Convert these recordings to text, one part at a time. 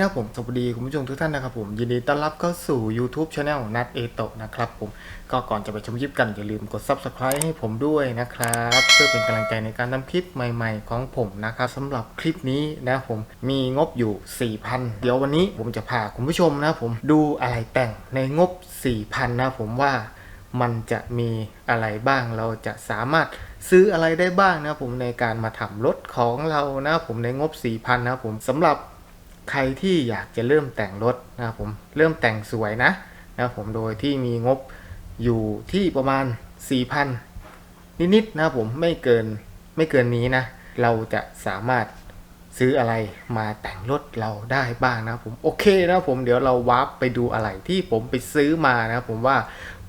เคนะผมสวัสดีคุณผู้ชมทุกท่านนะครับผมยินดีต้อนรับเข้าสู่ YouTube Channel นัดเอโตะนะครับผมก็ก่อนจะไปชมคลิปกันอย่าลืมกด Subscribe ให้ผมด้วยนะครับ เพื่อเป็นกำลังใจในการทำคลิปใหม่ๆของผมนะครับสำหรับคลิปนี้นะผมมีงบอยู่ 4,000 เดี๋ยววันนี้ผมจะพาคุณผู้ชมนะผมดูอะไรแต่งในงบ 4,000 นะผมว่ามันจะมีอะไรบ้างเราจะสามารถซื้ออะไรได้บ้างนะผมในการมาทำรถของเรานะผมในงบ 4,000 นะผมสำหรับ ใครที่อยากจะเริ่มแต่งรถนะครับผมเริ่มแต่งสวยนะนะครับผมโดยที่มีงบอยู่ที่ประมาณ 4,000 นิดๆนะครับผมไม่เกินไม่เกินนี้นะ เราจะสามารถซื้ออะไรมาแต่งรถเราได้บ้างนะผมโอเคนะผมเดี๋ยวเราวาร์ปไปดูอะไรที่ผมไปซื้อมานะผมว่า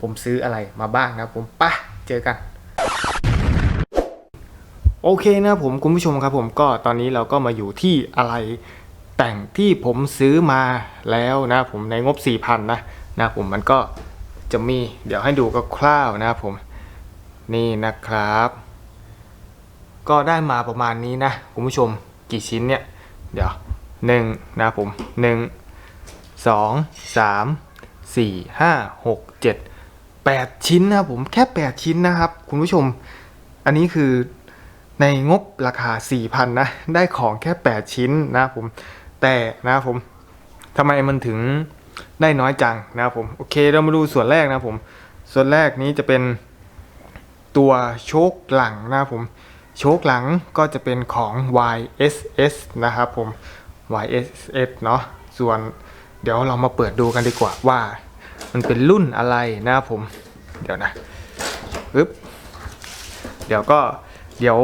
ผมซื้ออะไรมาบ้างนะผมปะเจอกันโอเคนะผมคุณผู้ชมครับผมก็ตอนนี้เราก็มาอยู่ที่อะไร แต่งที่ผมซื้อมาแล้วนะผมในงบ 4,000 นะนะผมมันก็จะมีเดี๋ยวให้ดูคร่าวๆนะผมนี่นะครับ ก็ได้มาประมาณนี้นะคุณผู้ชมกี่ชิ้นเนี่ย เดี๋ยวหนึ่งนะผมหนึ่งสองสามสี่ห้าหกเจ็ดแปดชิ้นนะผมแค่แปดชิ้นนะครับ คุณผู้ชม อันนี้คือในงบราคา 4,000นะได้ของแค่ 8 ชิ้นนะผม แต่นะครับผมทำไมมันถึงได้น้อยจังนะครับผมโอเคเรามาดูส่วนแรกนะครับผมส่วนแรกนี้จะเป็นตัวโชคหลังนะครับผมโชคหลังก็จะเป็นของ YSS นะครับผม YSS เนาะส่วนเดี๋ยวเรามาเปิดดูกันดีกว่าว่า มันเป็นรุ่นอะไรนะครับผม เดี๋ยวนะปึ๊บเดี๋ยวก็เดี๋ยว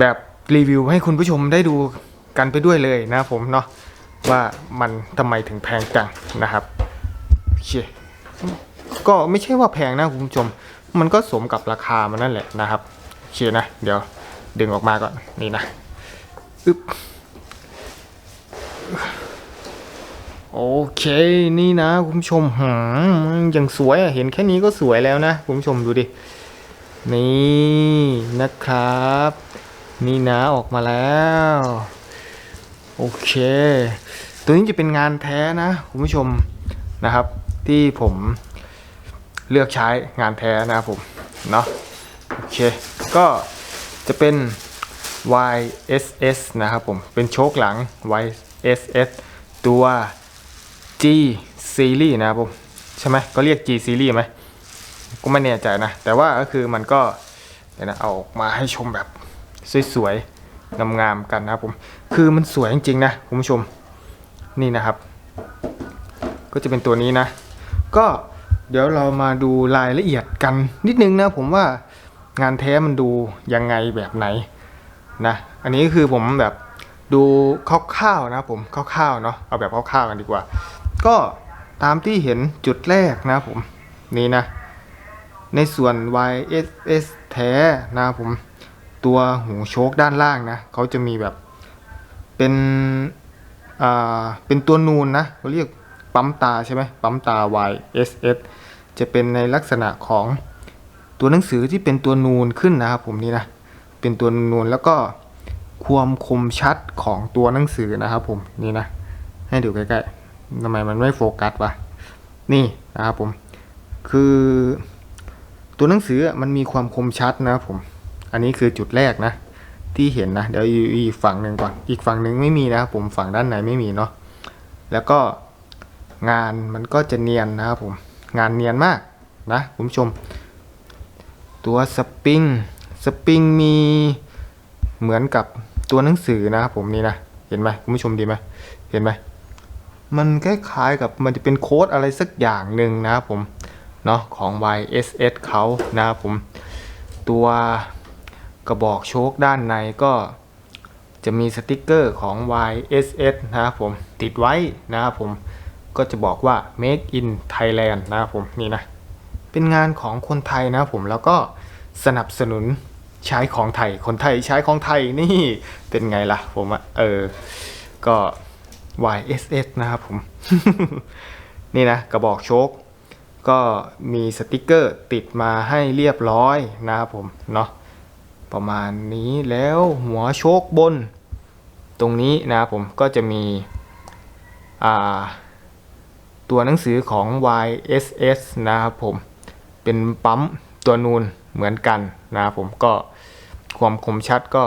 แบบรีวิวให้คุณผู้ชมได้ดู กันไปด้วยเลยนะผมเนาะว่ามันทำไมถึงแพงจังนะครับโอเคก็ไม่ใช่ว่าแพงนะคุณผู้ชม มันก็สมกับราคามันนั่นแหละนะครับโอเคนะ เดี๋ยวดึงออกมาก่อนนี่นะอึ๊บโอเคนี่นะคุณผู้ชมหืมยังสวยอะเห็นแค่นี้ก็สวยแล้วนะคุณผู้ชมดูดินี่นะครับ นี่นะออกมาแล้ว โอเค ตัวนี้จะเป็นงานแท้นะคุณผู้ชมนะครับ ที่ผมเลือกใช้งานแท้นะครับผมเนาะโอเค ก็จะเป็น YSS นะครับผม เป็นโชคหลัง YSS ตัว G Series นะครับผม ใช่ไหมก็เรียก G Series ไหมก็ไม่แน่ใจนะ แต่ว่าก็คือมันก็เดี๋ยวนะเอาออกมาให้ชมแบบสวยๆงามๆกันนะครับผม คือมันสวยจริงๆนะคุณผู้ชมนี่นะครับ ก็จะเป็นตัวนี้นะ ก็เดี๋ยวเรามาดูรายละเอียดกันนิดนึงนะผมว่างานแท้มันดูยังไงแบบไหนนะอันนี้คือผมแบบดูคร่าวๆนะผมคร่าวๆเนาะเอาแบบคร่าวๆกันดีกว่า ก็ตามที่เห็นจุดแรกนะผมนี่นะ ในส่วน YSS แท้นะผมตัวหูโชคด้านล่างนะเขาจะมีแบบ เป็นอ่าเป็นตัวนูนนะเขาเรียกปั๊มตาใช่ไหมปั๊มตา YSS จะเป็นในลักษณะของตัวหนังสือที่เป็นตัวนูนขึ้นนะครับผมนี่นะเป็นตัวนูนแล้วก็ความคมชัดของตัวหนังสือนะครับผมนี่นะให้ดูใกล้ๆทำไมมันไม่โฟกัสวะนี่นะครับผมคือตัวหนังสือมันมีความคมชัดนะครับผม อันนี้คือจุดแรกนะ ที่เห็นนะ เดี๋ยวอีกฝั่งหนึ่งก่อน อีกฝั่งหนึ่งไม่มีนะครับผมฝั่งด้านในไม่มีเนาะ แล้วก็งานมันก็จะเนียนนะครับผม งานเนียนมากนะคุณผู้ชม ตัวสปริง สปริงมีเหมือนกับตัวหนังสือนะครับผมนี่นะ เห็นไหมคุณผู้ชมดีไหมเห็นไหมมันคล้ายๆกับมันจะเป็นโค้ดอะไรสักอย่างหนึ่งนะครับผม เนาะของ YSS เขานะครับผม ตัว กระบอกโชคด้านในก็จะมีสติกเกอร์ของ YSS นะครับผมติดไว้นะครับผมก็จะบอกว่า Make in Thailand นะครับผมนี่นะ เป็นงานของคนไทยนะครับผมแล้วก็สนับสนุนใช้ของไทย คนไทยใช้ของไทยนี่เป็นไงล่ะผมอะเออ ก็ YSS นะครับผม นี่นะ กระบอกโชค ก็มีสติกเกอร์ติดมาให้เรียบร้อยนะครับผม เนาะ ประมาณนี้แล้วหัวโชคบน ตรงนี้นะครับผมก็จะมีตัวหนังสือของ YSS นะครับผมเป็นปั๊มตัวนูนเหมือนกันนะครับผมก็ความคมชัดก็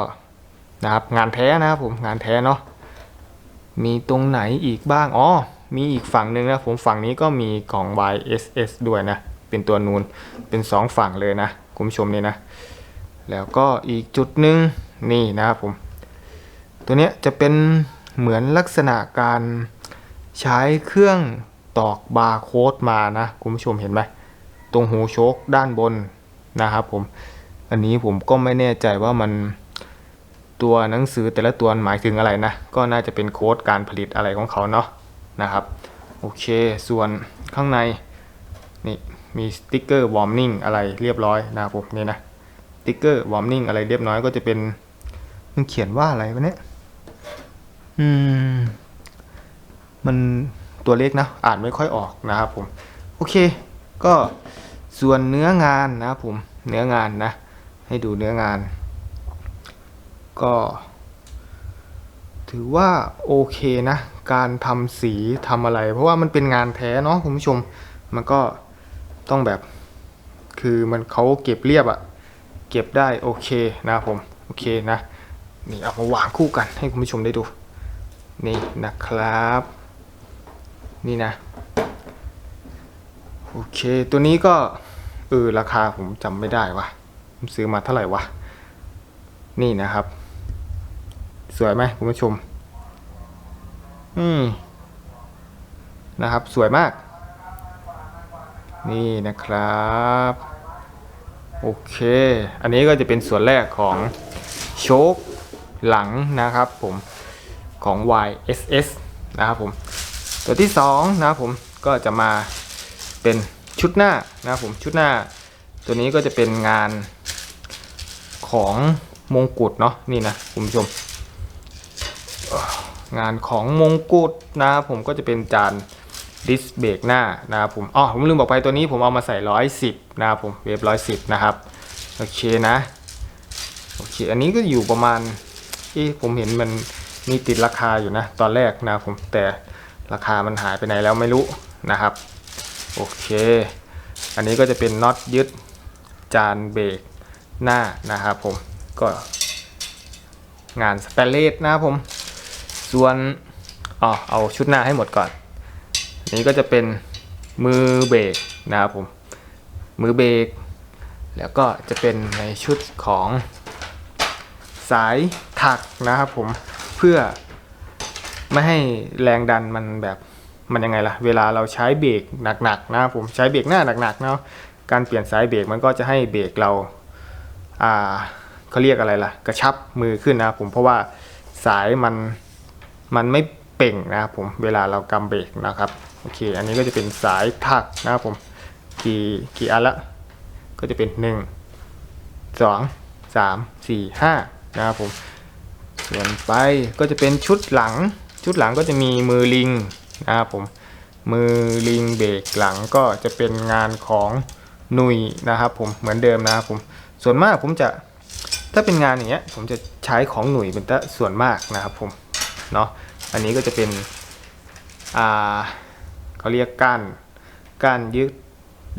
นะครับงานแท้นะครับผมงานแท้เนาะมีตรงไหนอีกบ้างอ๋อมีอีกฝั่งหนึ่งนะผมฝั่งนี้ก็มีของ YSS ด้วยนะ เป็นตัวนูนเป็นสองฝั่งเลยนะคุณผู้ชมเนี่ยนะ แล้วก็อีกจุดหนึ่งนี่นะครับผม ตัวเนี้ยจะเป็นเหมือนลักษณะการใช้เครื่องตอกบาร์โค้ดมานะคุณผู้ชมเห็นไหมตรงหูโชคด้านบนนะครับผม อันนี้ผมก็ไม่แน่ใจว่ามันตัวหนังสือแต่ละตัวหมายถึงอะไรนะ ก็น่าจะเป็นโค้ดการผลิตอะไรของเขาเนาะนะครับ โอเค ส่วนข้างในนี่มีสติ๊กเกอร์วอร์มนิ่งอะไรเรียบร้อยนะครับผมนี่นะ ติ๊กเกอร์วอร์มนิ่งอะไรเรียบร้อยก็จะเป็นมันเขียนว่าอะไรวะเนี่ยอืม มันตัวเล็กนะ อ่านไม่ค่อยออกนะครับผม โอเค ก็ส่วนเนื้องานนะครับผม เนื้องานนะ ให้ดูเนื้องาน ก็ ถือว่าโอเคนะ การทำสีทำอะไร เพราะว่ามันเป็นงานแท้เนาะคุณผู้ชม มันก็ต้องแบบ คือมันเขาเก็บเรียบอะ เก็บได้โอเคนะครับผมโอเคนะนี่เอามาวางคู่กันให้คุณผู้ชมได้ดูนี่นะครับ นี่นะโอเค ตัวนี้ก็เออราคาผมจำไม่ได้วะผมซื้อมาเท่าไหร่วะนี่นะครับ สวยไหมคุณผู้ชม อืมนะครับ สวยมาก นี่นะครับ โอเค อันนี้ก็จะเป็นส่วนแรกของโชคหลังนะครับผมของ YSS นะครับผมตัวที่2นะครับผมก็จะมาเป็นชุดหน้านะครับผมชุดหน้า ตัวนี้ก็จะเป็นงานของมงกุฎเนาะนี่นะคุณผู้ชม งานของมงกุฎนะครับผมก็จะเป็นจาน ดิสเบรกหน้านะครับผมอ๋อผมลืมบอกไปตัวนี้ผมเอามาใส่ร้อยสิบนะครับผมเวฟร้อยสิบนะครับ โอเคนะ โอเค อันนี้ก็อยู่ประมาณที่ผมเห็นมันมีติดราคาอยู่นะ ตอนแรกนะครับผมแต่ราคามันหายไปไหนแล้วไม่รู้นะครับ โอเค อันนี้ก็จะเป็นน็อตยึดจานเบรกหน้านะครับผมก็งานสเปรเลสนะครับผม ส่วนอ๋อเอาชุดหน้าให้หมดก่อน นี้ก็จะเป็นมือเบรกนะครับผม มือเบรก แล้วก็จะเป็นในชุดของสายถักนะครับผม เพื่อไม่ให้แรงดันมันแบบมันยังไงล่ะ เวลาเราใช้เบรกหนักๆนะครับผม ใช้เบรกหน้าหนักๆเนาะ การเปลี่ยนสายเบรกมันก็จะให้เบรกเราอ่าเขาเรียกอะไรล่ะ กระชับมือขึ้นนะครับผม เพราะว่าสายมันมันไม่ เป่งนะครับผมเวลาเรากำเบรกนะครับโอเค อันนี้ก็จะเป็นสายถักนะครับผมกี่กี่อันละก็จะเป็นหนึ่งสองสามสี่ห้านะครับผมส่วนไปก็จะเป็นชุดหลัง ชุดหลังก็จะมีมือลิงนะครับผมมือลิงเบรกหลังก็จะเป็นงานของหนุยนะครับผมเหมือนเดิมนะครับผมส่วนมากผมจะถ้าเป็นงานอย่างเงี้ยผมจะใช้ของหนุ่ยเป็นส่วนมากนะครับผมเนาะ อันนี้ก็จะเป็นเขาเรียกก้านก้านยึด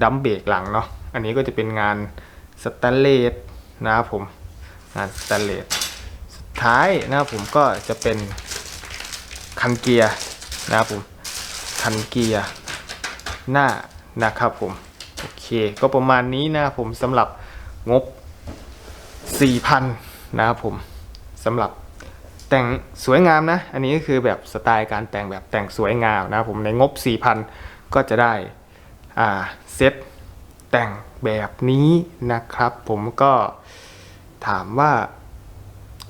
ดัมเบรกหลังเนาะอันนี้ก็จะเป็นงานสแตนเลสนะครับผมงานสแตนเลสสุดท้ายนะครับผมก็จะเป็นคันเกียร์นะครับผมคันเกียร์หน้านะครับผมโอเคก็ประมาณนี้นะครับผมสำหรับงบ 4,000 นะครับผมสำหรับ แต่งสวยงามนะ อันนี้ก็คือแบบสไตล์การแต่งแบบแต่งสวยงามนะผมในงบ 4,000 ก็จะได้เซตแต่งแบบนี้นะครับ ผมก็ถามว่า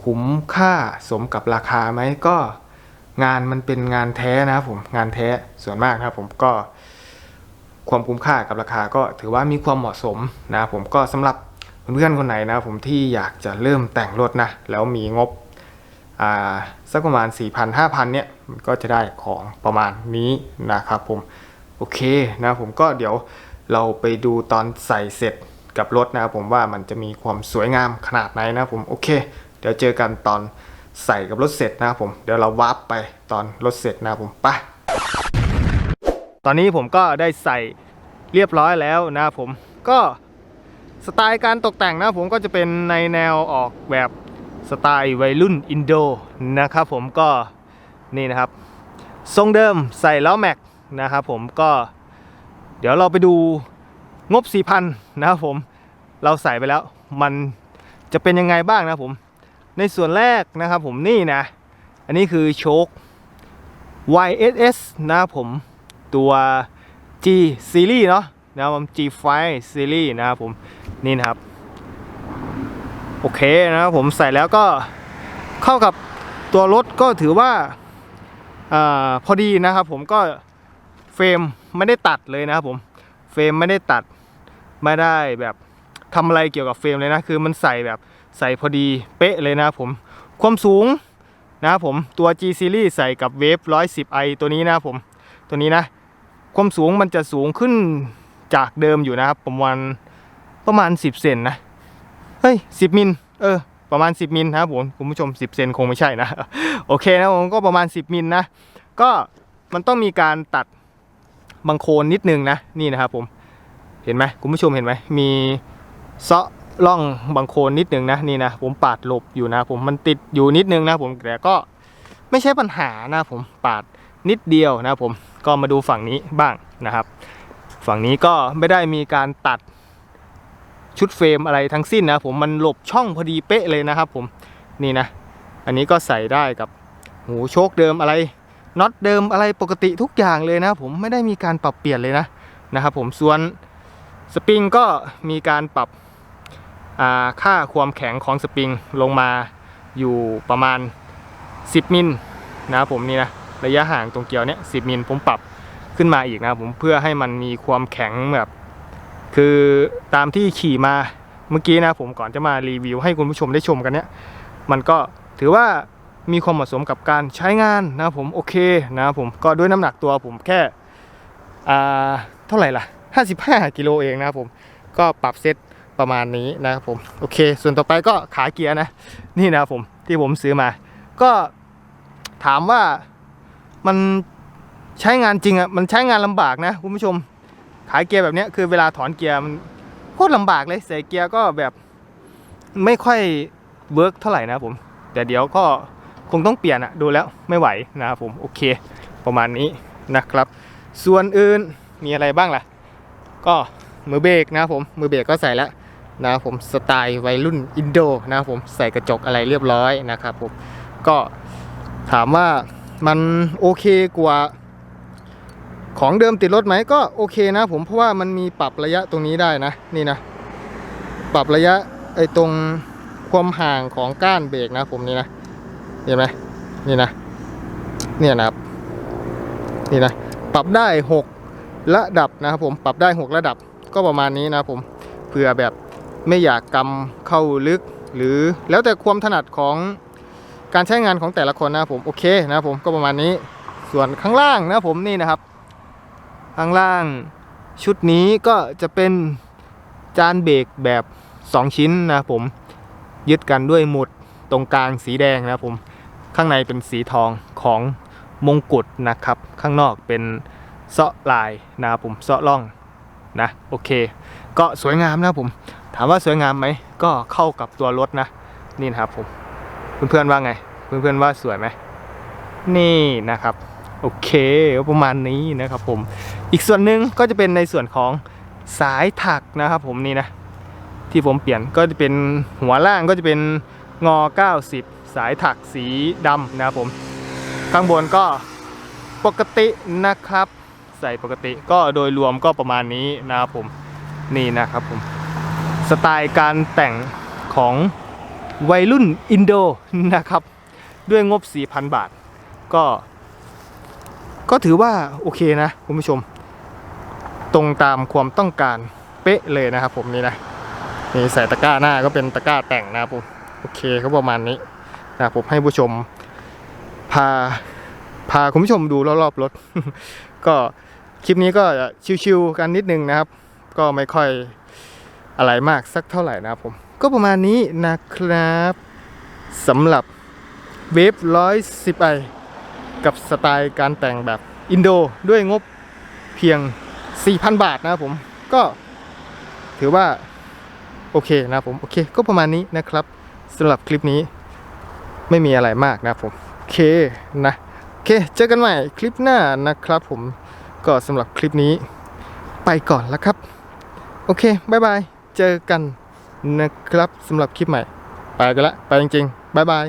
คุ้มค่าสมกับราคาไหมก็งานมันเป็นงานแท้นะครับผมงานแท้ส่วนมากนะครับผมก็ความคุ้มค่ากับราคาก็ถือว่ามีความเหมาะสมนะผมก็สำหรับเพื่อนๆคนไหนนะผมที่อยากจะเริ่มแต่งรถนะแล้วมีงบ สักประมาณ 4,000 5,000เนี่ยมันก็จะได้ของประมาณนี้นะครับผมโอเคนะผมก็เดี๋ยวเราไปดูตอนใส่เสร็จกับรถนะครับผมว่ามันจะมีความสวยงามขนาดไหนนะผมโอเค เดี๋ยวเจอกันตอนใส่กับรถเสร็จนะครับผมเดี๋ยวเราวาร์ปไปตอนรถเสร็จนะครับผมไปตอนนี้ผมก็ได้ใส่เรียบร้อยแล้วนะครับผมก็สไตล์การตกแต่งนะผมก็จะเป็นในแนวออกแบบ สไตล์วัยรุ่นอินโดนะครับผมก็นี่นะครับ ทรงเดิมใส่ล้อแม็กนะครับผมก็เดี๋ยวเราไปดูงบ 4,000 นะครับผมเราใส่ไปแล้วมันจะเป็นยังไงบ้างนะผมในส่วนแรกนะครับผมนี่นะ อันนี้คือโชค YSS นะครับผมตัว G Series เนาะนะครับผม G5 Series นะครับผมนี่นะครับ โอเคนะครับผมใส่แล้วก็เข้ากับตัวรถก็ถือว่าอพอดีนะครับผมก็เฟรมไม่ได้ตัดเลยนะครับผมเฟรมไม่ได้ตัดไม่ได้แบบทำอะไรเกี่ยวกับเฟรมเลยนะคือมันใส่แบบใส่พอดีเป๊ะเลยนะครับผมความสูงนะครับผมตัว G Series ใส่กับเวฟ 110i ตัวนี้นะครับผมตัวนี้นะ ความสูงมันจะสูงขึ้นจากเดิมอยู่นะครับประมาณประมาณ 10 เซนนะ เฮ้ย10มิลเออประมาณ 10 มิลนะครับผมคุณผู้ชม 10 เซนคงไม่ใช่นะ โอเคนะผมก็ประมาณ 10 มิลนะ ก็มันต้องมีการตัดบังโคลนนิดนึงนะนี่นะครับผมเห็นไหมคุณผู้ชมเห็นไหมมีเซาะร่องบังโคลนนิดนึงนะนี่นะผมปาดหลบอยู่นะผมมันติดอยู่นิดนึงนะผมแต่ก็ไม่ใช่ปัญหานะผมปาดนิดเดียวนะผมก็มาดูฝั่งนี้บ้างนะครับ ฝั่งนี้ก็ไม่ได้มีการตัด ชุดเฟรมอะไรทั้งสิ้นนะผมมันหลบช่องพอดีเป๊ะเลยนะครับผมนี่นะ อันนี้ก็ใส่ได้กับหูโชคเดิมอะไรน็อตเดิมอะไรปกติทุกอย่างเลยนะผมไม่ได้มีการปรับเปลี่ยนเลยนะนะครับผมส่วนสปริงก็มีการปรับค่าความแข็งของสปริงลงมาอยู่ประมาณ 10 มิลนะครับผมนี่นะระยะห่างตรงเกลียวเนี้ย10มิลผมปรับขึ้นมาอีกนะผมเพื่อให้มันมีความแข็งแบบ คือตามที่ขี่มาเมื่อกี้นะผมก่อนจะมารีวิวให้คุณผู้ชมได้ชมกันเนี่ยมันก็ถือว่ามีความเหมาะสมกับการใช้งานนะผมโอเคนะผมก็ด้วยน้ำหนักตัวผมแค่อ่าเท่าไหร่ล่ะ 55 กิโลเองนะครับผม ก็ปรับเซตประมาณนี้นะครับผม โอเค ส่วนต่อไปก็ขาเกียร์นะ นี่นะครับผมที่ผมซื้อมา ก็ถามว่ามันใช้งานจริงอะ่ะ มันใช้งานลำบากนะคุณผู้ชม ขายเกียร์แบบนี้คือเวลาถอนเกียร์มันโคตรลำบากเลยใส่เกียร์ก็แบบไม่ค่อยเวิร์กเท่าไหร่นะผม แต่เดี๋ยวก็คงต้องเปลี่ยนอะดูแล้วไม่ไหวนะครับผมโอเค ประมาณนี้นะครับ ส่วนอื่นมีอะไรบ้างล่ะ ก็มือเบรกนะผมมือเบรกก็ใส่แล้วนะครับผมสไตล์วัยรุ่นอินโดนะครับผมใส่กระจกอะไรเรียบร้อยนะครับผมก็ถามว่ามันโอเคกว่า ของเดิมติดรถไหมก็โอเคนะ ผมเพราะว่ามันมีปรับระยะตรงนี้ได้นะ นี่นะ ปรับระยะไอ้ตรงความห่างของก้านเบรกนะ ผมนี่นะเห็นไหมนี่นะ เนี่ยนะครับ นี่นะ ปรับได้ 6 ระดับนะครับผมปรับได้ 6 ระดับก็ประมาณนี้นะผมเผื่อแบบไม่อยากกำเข้าลึก หรือแล้วแต่ความถนัดของการใช้งานของแต่ละคนนะผมโอเคนะผมก็ประมาณนี้ส่วนข้างล่างนะผมนี่นะครับ ข้างล่างชุดนี้ก็จะเป็นจานเบรกแบบ 2 ชิ้นนะผมยึดกันด้วยหมุดตรงกลางสีแดงนะผมข้างในเป็นสีทองของมงกุฎนะครับ ข้างนอกเป็นเซาะลายนะครับผมเซาะล่องนะโอเค ก็สวยงามนะผม ถามว่าสวยงามไหมก็เข้ากับตัวรถนะ นี่นะครับผมเพื่อนๆว่าไง เพื่อนๆว่าสวยไหมนี่นะครับ โอเคประมาณนี้นะครับผม อีกส่วนหนึ่งก็จะเป็นในส่วนของสายถักนะครับผมนี่นะ ที่ผมเปลี่ยนก็จะเป็นหัวล่างก็จะเป็นงอ 90 สายถักสีดำนะครับผม ข้างบนก็ปกตินะครับ ใส่ปกติก็โดยรวมก็ประมาณนี้นะครับผมนี่นะครับผม สไตล์การแต่งของวัยรุ่นอินโดนะครับ ด้วยงบ 4,000 บาท ก็ ก็ถือว่าโอเคนะคุณผู้ชม ตรงตามความต้องการเป๊ะเลยนะครับผมนี่นะนี่ใส่ตะกร้าหน้าก็เป็นตะกร้าแต่งนะครับผมโอเคก็ประมาณนี้นะครับผมให้ผู้ชม พาพาคุณผู้ชมดูรอบๆรถ ก็คลิปนี้ก็ชิวๆกันนิดนึงนะครับ ก็ไม่ค่อยอะไรมากสักเท่าไหร่นะครับผม ก็ประมาณนี้นะครับสำหรับเวฟร้อยสิบไอ กับสไตล์การแต่งแบบอินโดด้วยงบเพียง 4,000 บาทนะครับผมก็ถือว่า โอเคนะผม โอเค ก็ประมาณนี้นะครับสำหรับคลิปนี้ไม่มีอะไรมากนะผมโอเคนะโอเค เจอกันใหม่คลิปหน้านะครับผมก็สำหรับคลิปนี้ไปก่อนแล้วครับ โอเคบายบาย เจอกันนะครับสำหรับคลิปใหม่ ไปกันละ ไปจริงๆบายบาย